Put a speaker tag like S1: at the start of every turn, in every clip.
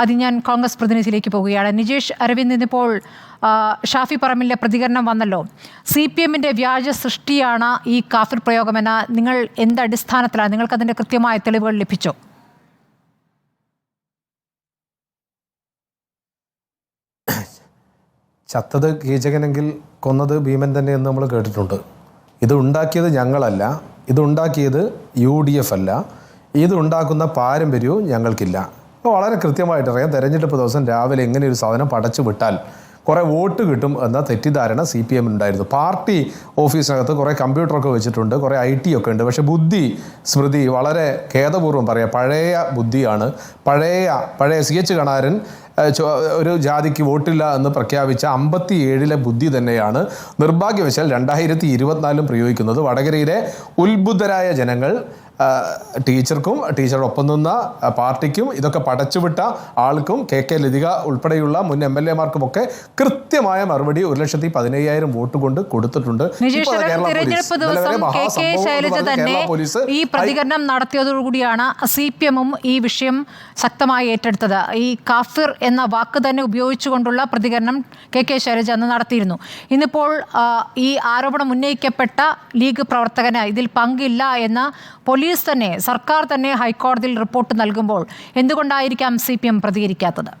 S1: ആദ്യം ഞാൻ കോൺഗ്രസ് പ്രതിനിധിയിലേക്ക് പോവുകയാണ് നിജേഷ് അരവിന്ദ് ഇന്നിപ്പോൾ ഷാഫി പറമ്പിലെ പ്രതികരണം വന്നല്ലോ. സി പി എമ്മിന്റെ വ്യാജ സൃഷ്ടിയാണ് ഈ കാഫിർ പ്രയോഗമെന്ന നിങ്ങൾ എന്ത് അടിസ്ഥാനത്തിലാണ് നിങ്ങൾക്ക് അതിന്റെ കൃത്യമായ തെളിവുകൾ ലഭിച്ചോ?
S2: ചത്തത് കീചകനെങ്കിൽ കൊന്നത് ഭീമൻ തന്നെ എന്ന് നമ്മൾ കേട്ടിട്ടുണ്ട്. ഇത് ഉണ്ടാക്കിയത് ഞങ്ങളല്ല ഇത് ഉണ്ടാക്കിയത് യു ഡി എഫ് അല്ല ഇതുണ്ടാക്കുന്ന പാരമ്പര്യവും ഞങ്ങൾക്കില്ല. അപ്പോൾ വളരെ കൃത്യമായിട്ട് അറിയാം. തെരഞ്ഞെടുപ്പ് ദിവസം രാവിലെ എങ്ങനെ ഒരു സാധനം പടച്ചു വിട്ടാൽ കുറേ വോട്ട് കിട്ടും എന്ന തെറ്റിദ്ധാരണ സി പി എമ്മിനുണ്ടായിരുന്നു പാർട്ടി ഓഫീസിനകത്ത് കുറേ കമ്പ്യൂട്ടറൊക്കെ വെച്ചിട്ടുണ്ട് കുറേ ഐ ടി ഒക്കെ ഉണ്ട്. പക്ഷെ ബുദ്ധി സ്മൃതി വളരെ ഖേദപൂർവം പറയാം. പഴയ ബുദ്ധിയാണ്. പഴയ പഴയ സി എച്ച് കണാരൻ ഒരു ജാതിക്ക് വോട്ടില്ല എന്ന് പ്രഖ്യാപിച്ച അമ്പത്തി ഏഴിലെ ബുദ്ധി തന്നെയാണ് നിർഭാഗ്യവശാൽ രണ്ടായിരത്തി ഇരുപത്തിനാലും പ്രയോഗിക്കുന്നത്. വടകരയിലെ ഉത്ബുദ്ധരായ ജനങ്ങൾ ടീച്ചർക്കും ടീച്ചറുടെ ഒപ്പം നിന്ന പാർട്ടിക്കും ഇതൊക്കെ പടച്ചുവിട്ട ആൾക്കും കെ കെ ലതിക ഉൾപ്പെടെയുള്ള മുൻ എം എൽ എമാർക്കും ഒക്കെ കൃത്യമായ മറുപടി ഒരു ലക്ഷത്തി പതിനയ്യായിരം വോട്ട് കൊണ്ട് കൊടുത്തിട്ടുണ്ട്.
S1: തിരഞ്ഞെടുപ്പ് ദിവസം കെ കെ ശൈലജ തന്നെ
S2: പോലീസ്
S1: ഈ പ്രതികരണം നടത്തിയതോടുകൂടിയാണ് സി പി എമ്മും ഈ വിഷയം ശക്തമായി ഏറ്റെടുത്തത്. ഈ കാഫിർ എന്ന വാക്ക് തന്നെ ഉപയോഗിച്ചുകൊണ്ടുള്ള പ്രതികരണം കെ കെ ശൈലജ അന്ന് നടത്തിയിരുന്നു. ഇന്നിപ്പോൾ ഈ ആരോപണം ഉന്നയിക്കപ്പെട്ട ലീഗ് പ്രവർത്തകന് ഇതിൽ പങ്കില്ല എന്ന പോലീസ് തന്നെ സർക്കാർ തന്നെ ഹൈക്കോടതിയിൽ റിപ്പോർട്ട് നൽകുമ്പോൾ എന്തുകൊണ്ടായിരിക്കാം സി പ്രതികരിക്കാത്തത്?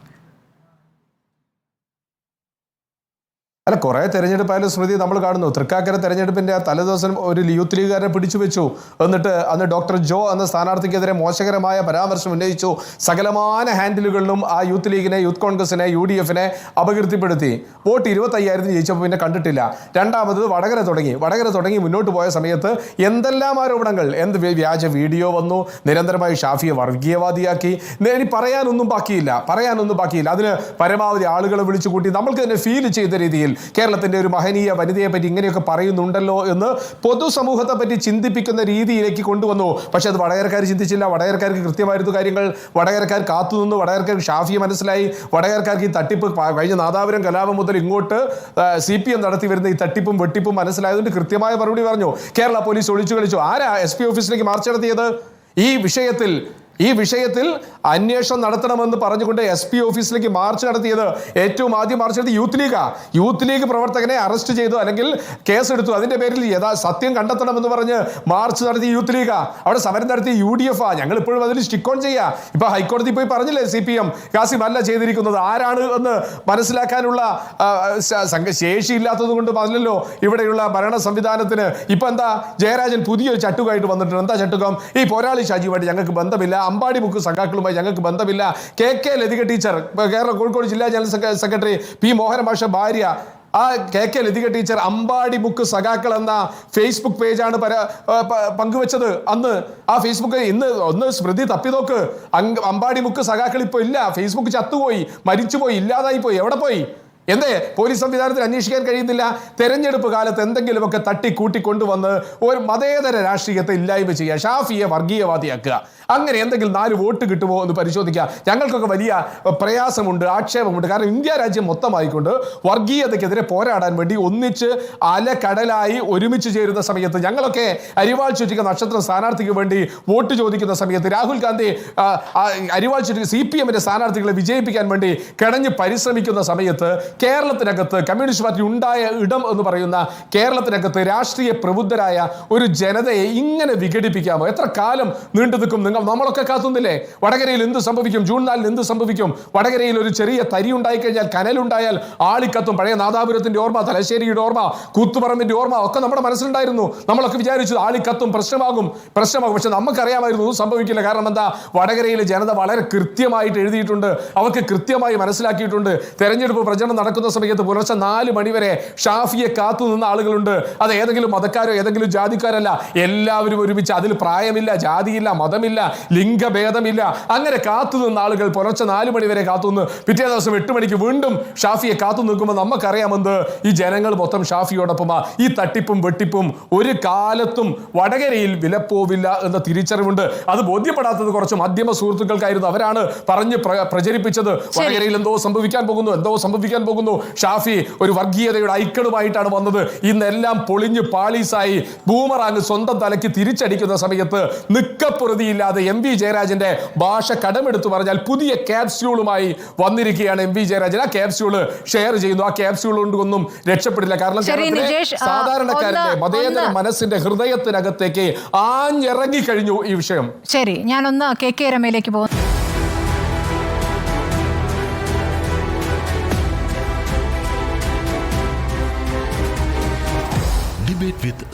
S2: അല്ല കുറേ തെരഞ്ഞെടുപ്പായാലും സ്മൃതി നമ്മൾ കാണുന്നു. തൃക്കാക്കര തെരഞ്ഞെടുപ്പിന്റെ ആ തലേദിവസം ഒരു യൂത്ത് ലീഗുകാരനെ പിടിച്ചു വെച്ചു. എന്നിട്ട് അന്ന് ഡോക്ടർ ജോ എന്ന സ്ഥാനാർത്ഥിക്കെതിരെ മോശകരമായ പരാമർശം ഉന്നയിച്ചു. സകലമാന ഹാൻഡിലുകളിലും ആ യൂത്ത് ലീഗിനെ യൂത്ത് കോൺഗ്രസിനെ യു ഡി എഫിനെ അപകീർത്തിപ്പെടുത്തി. വോട്ട് ഇരുപത്തയ്യായിരത്തിന് ജയിച്ചപ്പോൾ പിന്നെ കണ്ടിട്ടില്ല. രണ്ടാമത് വടകര തുടങ്ങി. വടകര തുടങ്ങി മുന്നോട്ട് പോയ സമയത്ത് എന്തെല്ലാം ആരോപണങ്ങൾ? എന്ത് വ്യ- വ്യാജ വീഡിയോ വന്നു. നിരന്തരമായി ഷാഫിയെ വർഗീയവാദിയാക്കി. ഇനി പറയാനൊന്നും ബാക്കിയില്ല. പറയാനൊന്നും ബാക്കിയില്ല. അതിന് പരമാവധി ആളുകളെ വിളിച്ചു കൂട്ടി. നമ്മൾക്ക് തന്നെ ഫീൽ ചെയ്ത രീതിയിൽ കേരളത്തിന്റെ ഒരു മഹനീയ വനിതയെ പറ്റി ഇങ്ങനെയൊക്കെ പറയുന്നുണ്ടല്ലോ എന്ന് പൊതുസമൂഹത്തെ പറ്റി ചിന്തിപ്പിക്കുന്ന രീതിയിലേക്ക് കൊണ്ടുവന്നു. പക്ഷേ അത് വടകരക്കാർ ചിന്തിച്ചില്ല. വടകരക്കാർക്ക് കൃത്യമായിരുന്നു കാര്യങ്ങൾ. വടകരക്കാർ കാത്തുനിന്നു. വടകരക്കാർക്ക് ഷാഫിയെ മനസ്സിലായി. വടകരക്കാർക്ക് ഈ തട്ടിപ്പ് കഴിഞ്ഞ നാദാപുരം കലാപം മുതൽ ഇങ്ങോട്ട് സി പി എം നടത്തി വരുന്ന ഈ തട്ടിപ്പും വെട്ടിപ്പും മനസ്സിലായതുകൊണ്ട് കൃത്യമായ മറുപടി പറഞ്ഞു. കേരള പോലീസ് ഒളിച്ചു കളിച്ചു. ആരാ എസ് പി ഓഫീസിലേക്ക് മാർച്ച് നടത്തിയത്? ഈ വിഷയത്തിൽ ഈ വിഷയത്തിൽ അന്വേഷണം നടത്തണമെന്ന് പറഞ്ഞുകൊണ്ട് എസ് പി ഓഫീസിലേക്ക് മാർച്ച് നടത്തിയത് ഏറ്റവും ആദ്യം മാർച്ച് നടത്തി യൂത്ത് ലീഗാ. യൂത്ത് ലീഗ് പ്രവർത്തകനെ അറസ്റ്റ് ചെയ്തു അല്ലെങ്കിൽ കേസെടുത്തു. അതിന്റെ പേരിൽ യഥാ സത്യം കണ്ടെത്തണമെന്ന് പറഞ്ഞ് മാർച്ച് നടത്തി യൂത്ത് ലീഗാ. അവിടെ സമരം നടത്തി യു ഡി എഫ് ആ. ഞങ്ങൾ ഇപ്പോഴും അതിൽ സ്റ്റിക്ക് ഓൺ ചെയ്യാ. ഇപ്പൊ ഹൈക്കോടതി പോയി പറഞ്ഞില്ലേ സി പി എം കാസിം അല്ല ചെയ്തിരിക്കുന്നത്. ആരാണ് എന്ന് മനസ്സിലാക്കാനുള്ള ശേഷി ഇല്ലാത്തത് കൊണ്ട് പറഞ്ഞല്ലോ ഇവിടെയുള്ള ഭരണ സംവിധാനത്തിന്. ഇപ്പൊ എന്താ? ജയരാജൻ പുതിയൊരു ചട്ടുകായിട്ട് വന്നിട്ടുണ്ട്. എന്താ ചട്ടുകം? ഈ പോരാളി ഷാജിയുമായിട്ട് ഞങ്ങൾക്ക് ബന്ധമില്ല. അമ്പാടി ബുക്ക് സഖാക്കളുമായി ഞങ്ങൾക്ക് ബന്ധമില്ല. K K Lathika teacher Kerala Kozhikode ജില്ലാ ജനറൽ സെക്രട്ടറി പി മോഹന മാഷ ഭാര്യ. ആ K K Lathika teacher Ambadi book സഖാക്കൾ എന്ന ഫേസ്ബുക്ക് പേജാണ് പര പങ്കുവച്ചത്. അന്ന് ആ ഫേസ്ബുക്ക് ഇന്ന് ഒന്ന് സ്മൃതി തപ്പി നോക്ക്. അമ്പാടി ബുക്ക് സഖാക്കൾ ഇപ്പോൾ ഇല്ല. ഫേസ്ബുക്ക് ചത്തുപോയി മരിച്ചുപോയി ഇല്ലാതായി പോയി എവിടെ പോയി? എന്തേ? പോലീസ് സംവിധാനത്തിൽ അന്വേഷിക്കാൻ കഴിയുന്നില്ല. തെരഞ്ഞെടുപ്പ് കാലത്ത് എന്തെങ്കിലുമൊക്കെ തട്ടിക്കൂട്ടി കൊണ്ടുവന്ന് ഒരു മതേതര രാഷ്ട്രീയത്തെ ഇല്ലായ്മ ചെയ്യുക ഷാഫിയെ വർഗീയവാദിയാക്കുക. അങ്ങനെ എന്തെങ്കിലും നാല് വോട്ട് കിട്ടുമോ എന്ന് പരിശോധിക്കുക. ഞങ്ങൾക്കൊക്കെ വലിയ പ്രയാസമുണ്ട് ആക്ഷേപമുണ്ട്. കാരണം ഇന്ത്യ രാജ്യം മൊത്തമായിക്കൊണ്ട് വർഗീയതയ്ക്കെതിരെ പോരാടാൻ വേണ്ടി ഒന്നിച്ച് അലകടലായി ഒരുമിച്ച് ചേരുന്ന സമയത്ത് ഞങ്ങളൊക്കെ അരിവാൾ ചുറ്റിക്കുന്ന നക്ഷത്ര സ്ഥാനാർത്ഥിക്ക് വേണ്ടി വോട്ട് ചോദിക്കുന്ന സമയത്ത് രാഹുൽ ഗാന്ധി അരിവാൾ ചുറ്റിക്കുന്ന സി പി എമ്മിന്റെ സ്ഥാനാർത്ഥികളെ വിജയിപ്പിക്കാൻ വേണ്ടി കിടഞ്ഞ് പരിശ്രമിക്കുന്ന സമയത്ത് കേരളത്തിനകത്ത് കമ്മ്യൂണിസ്റ്റ് പാർട്ടി ഉണ്ടായ ഇടം എന്ന് പറയുന്ന കേരളത്തിനകത്ത് രാഷ്ട്രീയ പ്രബുദ്ധരായ ഒരു ജനതയെ ഇങ്ങനെ വിഘടിപ്പിക്കാമോ? എത്ര കാലം നീണ്ടു നിൽക്കും നിങ്ങൾ? നമ്മളൊക്കെ കാത്തുന്നില്ലേ? വടകരയിൽ എന്ത് സംഭവിക്കും? ജൂൺ നാലിന് എന്ത് സംഭവിക്കും? വടകരയിൽ ഒരു ചെറിയ തരി ഉണ്ടായിക്കഴിഞ്ഞാൽ കനലുണ്ടായാൽ ആളിക്കത്തും പഴയ നാദാപുരത്തിന്റെ ഓർമ്മ തലശ്ശേരിയുടെ ഓർമ്മ കൂത്തുപറമ്പിന്റെ ഓർമ്മ ഒക്കെ നമ്മുടെ മനസ്സിലുണ്ടായിരുന്നു. നമ്മളൊക്കെ വിചാരിച്ചു ആളിക്കത്തും പ്രശ്നമാകും. പ്രശ്നമാകും. പക്ഷെ നമുക്കറിയാമായിരുന്നു സംഭവിക്കില്ല. കാരണം എന്താ? വടകരയിലെ ജനത വളരെ കൃത്യമായിട്ട് എഴുതിയിട്ടുണ്ട്. അവർക്ക് കൃത്യമായി മനസ്സിലാക്കിയിട്ടുണ്ട്. തെരഞ്ഞെടുപ്പ് പ്രചരണം നടക്കുന്ന സമയത്ത് പുലർച്ചെ നാല് മണിവരെ ഷാഫിയെ കാത്തു നിന്ന ആളുകളുണ്ട്. അത് ഏതെങ്കിലും മതക്കാരോ ഏതെങ്കിലും ജാതിക്കാരല്ല. എല്ലാവരും ഒരുമിച്ച് അതിൽ പ്രായമില്ല ജാതിയില്ല മതമില്ല ലിംഗഭേദമില്ല. അങ്ങനെ കാത്തു നിന്ന ആളുകൾ പുലർച്ചെ നാല് മണിവരെ കാത്തു നിന്ന് പിറ്റേ ദിവസം എട്ട് മണിക്ക് വീണ്ടും ഷാഫിയെ കാത്തു നിൽക്കുമ്പോൾ നമുക്കറിയാമെന്ത്? ഈ ജനങ്ങൾ മൊത്തം ഷാഫിയോടൊപ്പം ഈ തട്ടിപ്പും വെട്ടിപ്പും ഒരു കാലത്തും വടകരയിൽ വിലപ്പോവില്ല എന്ന തിരിച്ചറിവുണ്ട്. അത് ബോധ്യപ്പെടാത്തത് കുറച്ച് മാധ്യമ സുഹൃത്തുക്കൾക്കായിരുന്നു. അവരാണ് പറഞ്ഞ് പ്രചരിപ്പിച്ചത്. വടകരയിൽ എന്തോ സംഭവിക്കാൻ പോകുന്നു എന്തോ സംഭവിക്കാൻ പോകുന്നു. പോകുന്നു. ഷാഫി ഒരു വർഗീയതയുടെ ഐക്കണുമായിട്ടാണ് വന്നത്. ഇന്നെല്ലാം പൊളിഞ്ഞ് പാളീസായി ബൂമറാങ് സ്വന്തം തലയ്ക്ക് തിരിച്ചടിക്കുന്ന സമയത്ത് നിക്കപ്പൊറുതിയില്ലാതെ എം വി ജയരാജന്റെ ഭാഷ കടമെടുത്തു പറഞ്ഞാൽ പുതിയ ക്യാപ്സ്യൂളുമായി വന്നിരിക്കുകയാണ് എം വി ജയരാജൻ. ആ ക്യാപ്സ്യൂൾ ഷെയർ ചെയ്യുന്നു. ആ ക്യാപ്സ്യൂൾ കൊണ്ടൊന്നും രക്ഷപ്പെടില്ല. കാരണം സാധാരണക്കാരന്റെ മതേതര മനസ്സിന്റെ ഹൃദയത്തിനകത്തേക്ക് ആഞ്ഞിറങ്ങി കഴിഞ്ഞു ഈ വിഷയം.
S1: ശരി ഞാനൊന്ന് കെ കെ രമയിലേക്ക് പോകുന്നു.